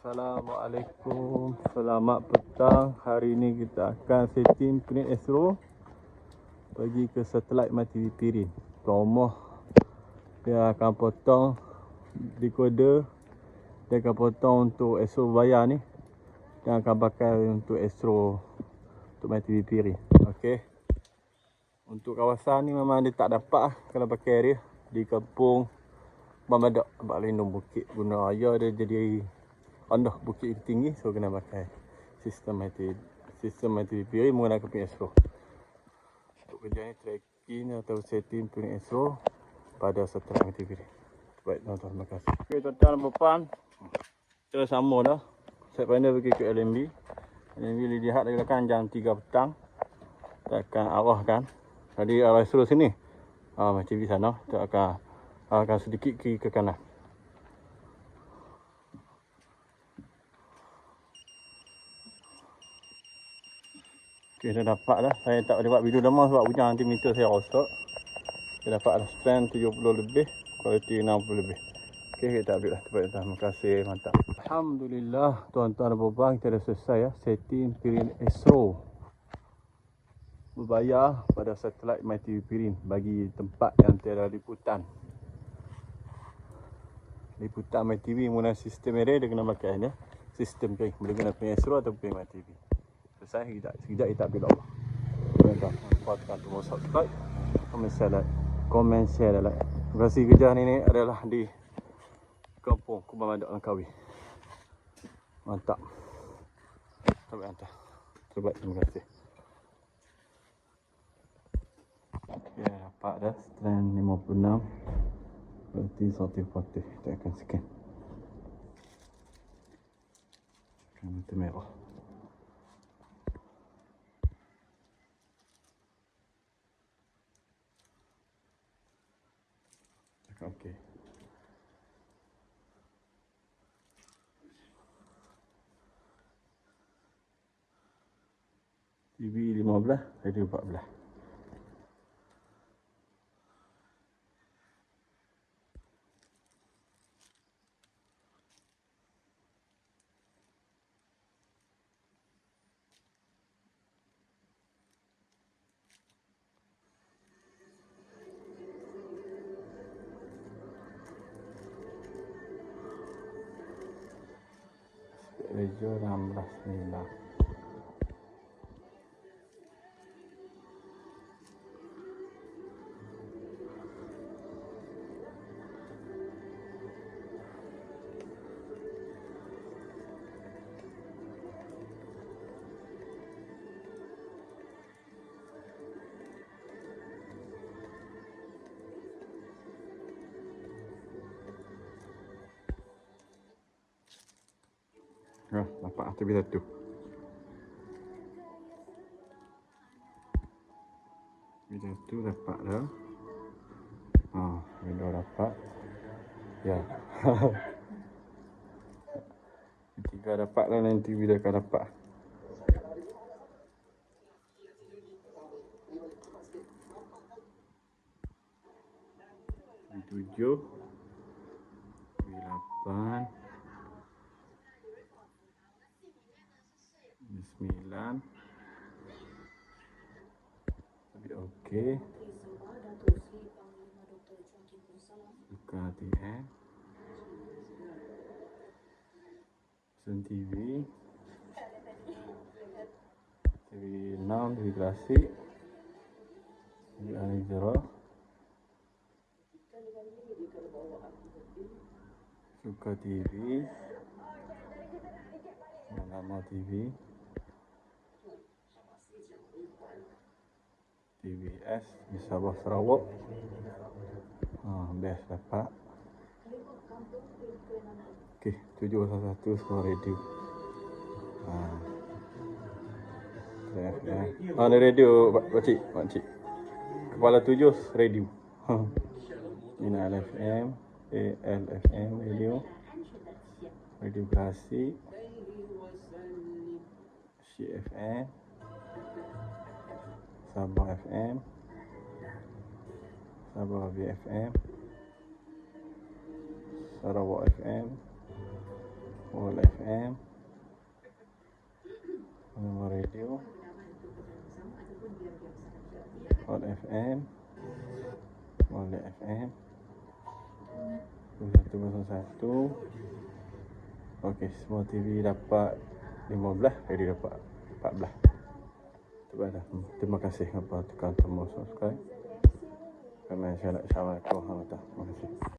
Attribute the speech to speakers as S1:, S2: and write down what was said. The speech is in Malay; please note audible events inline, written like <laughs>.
S1: Assalamualaikum. Selamat petang. Hari ini kita akan setting print Astro Pergi ke satelit mati Tuan rumah Dia akan potong Decoder. Dia akan potong untuk Astro bayar ni. Dia akan pakai untuk Astro Untuk mati piring Okey. Untuk kawasan ni memang dia tak dapat lah Kalau pakai dia Di kampung Abang Lindung Bukit Guna Raya dia jadi rendah bukit itu tinggi so kena pakai sistem mati sistem mati piring menggunakan pin Astro untuk kerja ni tracking atau setting pin Astro pada setelah mati baik tuan-tuan terima kasih. Ok tuan-tuan puan kita sama dah. Set panel pergi ke LMB LMB lihat dari belakang jam 3 petang. Kita akan arahkan. Tadi arah Astro sini. Ah, TV sana kita akan arahkan sedikit kiri ke kanan Okay, dah dapat dah. Saya tak boleh buat video lama sebab hujan nanti meter saya rosak. Saya dapat dah strand 70 lebih, kualiti 60 lebih. Okay, kita ambil lah. Terima kasih, mantap. Alhamdulillah, tuan-tuan dan puan kita dah selesai ya. Setting pirin Astro. Berbayar pada satelit MyTV Pirin bagi tempat yang tiada liputan. Liputan MyTV menggunakan sistem array dia kena pakai ya. Sistem piring. Boleh guna pirin Astro atau pirin MyTV selesai sekejap sekejap kita ambil Allah buatkan tombol subscribe. Komen share like. Komen share dan like lokasi kerja ni ni adalah di kampung Kubang Madak Langkawi mantap. Terbaik hantar. Terbaik terima kasih. Ok dapat dah. Strand 56 berarti sorti potih kita akan scan. Kamera merah Okey. TV 15, radio 14. Rejo 16 nila. Ha, dapat lah tepi satu. Tepi satu dapat dah. Ha, window dapat. Ya. <laughs> Tiga dapat lah nanti bila akan dapat. Tujuh. Lapan. Sembilan. Tapi okey. Buka TV. TV 6, TV klasik. TV. Suka TV. Nama TV. TVS di Sabah Sarawak. Ha, best dapat. Okey, 711 semua radio. Ha. FM. Ha, radio pak pak cik. Kepala tujuh radio. Ha. Ini LFM, ALFM radio. Radio klasik. CFM. Sabah FM Sabah BFM Sarawak FM World FM Nama radio. Hot FM Molek FM 2101 Okey, semua TV dapat 15, radio dapat 14 Itu dah. Hmm, Terima kasih kepada tombol subscribe. Kami Assalamualaikum warahmatullahi wabarakatuh. Terima kasih.